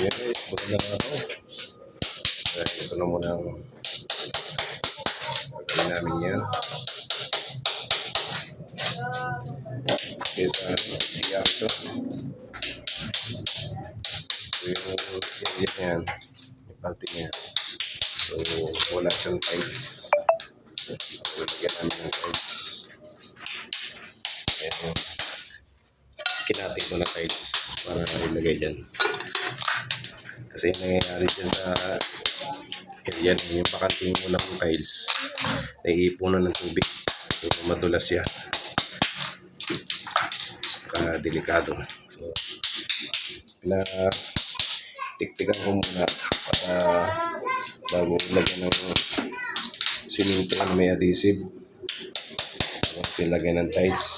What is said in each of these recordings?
Yan guys, maganda na ako. Kaya ito na muna ang gagawin namin yan. Okay, sa siya ito. Ito yung na yan. Yung parte niya. So, wala siyang tiles. So, lagyan namin ng tiles. Ayan kinatin ko na tiles para ilagay dyan. Kasi nangyayari dyan sa area na yung bakanting mo lang yung tiles, naiipunan ng tubig. So, madulas siya. Ka delikado. So, na tiktikan ko muna para bago lagyan ng siminto na may adhesive. Bago silagay ng tiles.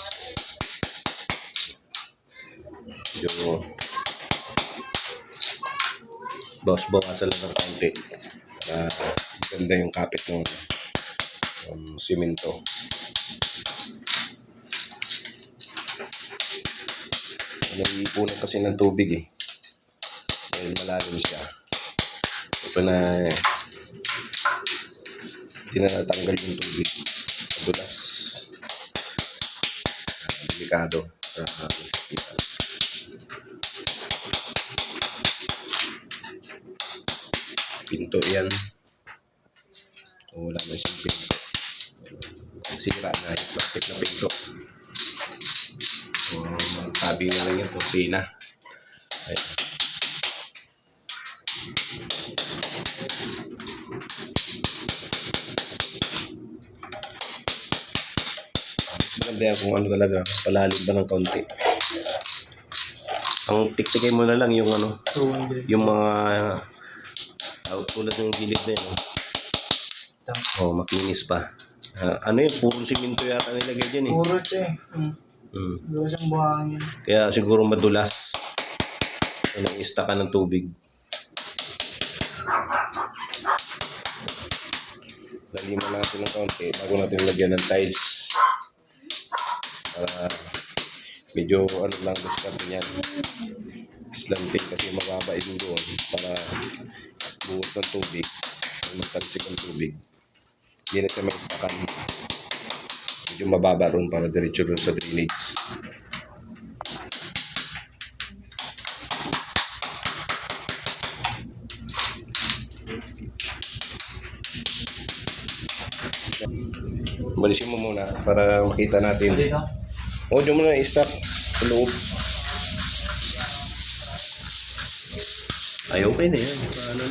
Medyo bawas-bawasan lang ng konti para ganda yung kapit ng um, simento. Naiipunan kasi ng tubig eh. Dahil malalim siya. Ito na eh, hindi na natanggal yung tubig. Madulas. Delikado sa pinto yan. O, wala na siyang pinto. Sira na yung plastic na pinto. So, tabi na lang yan, kusina. Ayan. Maganda yan kung ano talaga, palalim ba ng kaunti. Ang tiktikay mo na lang yung ano, 200. yung mga uh, tulad ng gilid na yun. Oh, makinis pa. Ah, ano yun, puro simento yata nilagay dyan eh. Puro ito eh. Hmm. Hmm. Wala siyang buhangin. Kaya siguro madulas. Nang-ista ka ng tubig. Laliman natin ng kaunti bago natin lagyan ng tiles. Para medyo ano lang gusto natin yan. Slanting kasi mababa yung doon para buhos ng tubig. Magtalsik ang tubig. Hindi na siya may istakan. Medyo mababa ron para diretso ron sa drainage. Balisin mo muna para makita natin. O, dyan mo na i-stop sa loob. Ay, okay na yan. Paano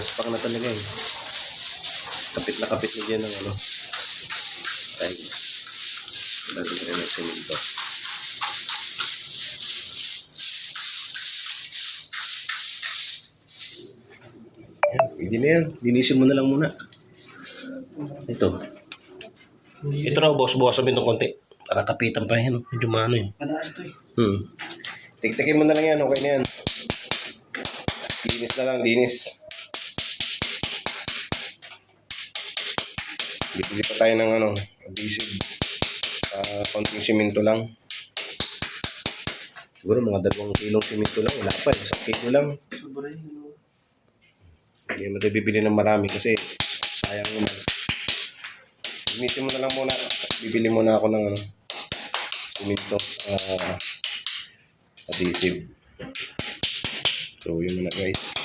Magaspak na talaga eh. Kapit na kapit na dyan ng ano. Tiles. Lalo na rin ng semento. Yan, pwede na yan. Linisin mo na lang muna. Ito. Ito raw, boss. Bawasan mo itong konti. Para kapitan pa yan. Medyo maano eh. Madaas to eh. Hmm. Tiktikin mo na lang yan. Okay na yan. Linis na lang. Linis. Bibili pa tayo ng ano, adhesive. Uh, konting simento lang. Siguro mga dalawang kilong simento lang. Wala pa eh. Isang kilo lang. Sobra yun. Hindi mo tayo bibili ng marami kasi sayang naman. Linisin mo na lang muna. Bibili muna ako ng ano, simento. Uh, adhesive. So, yun muna guys.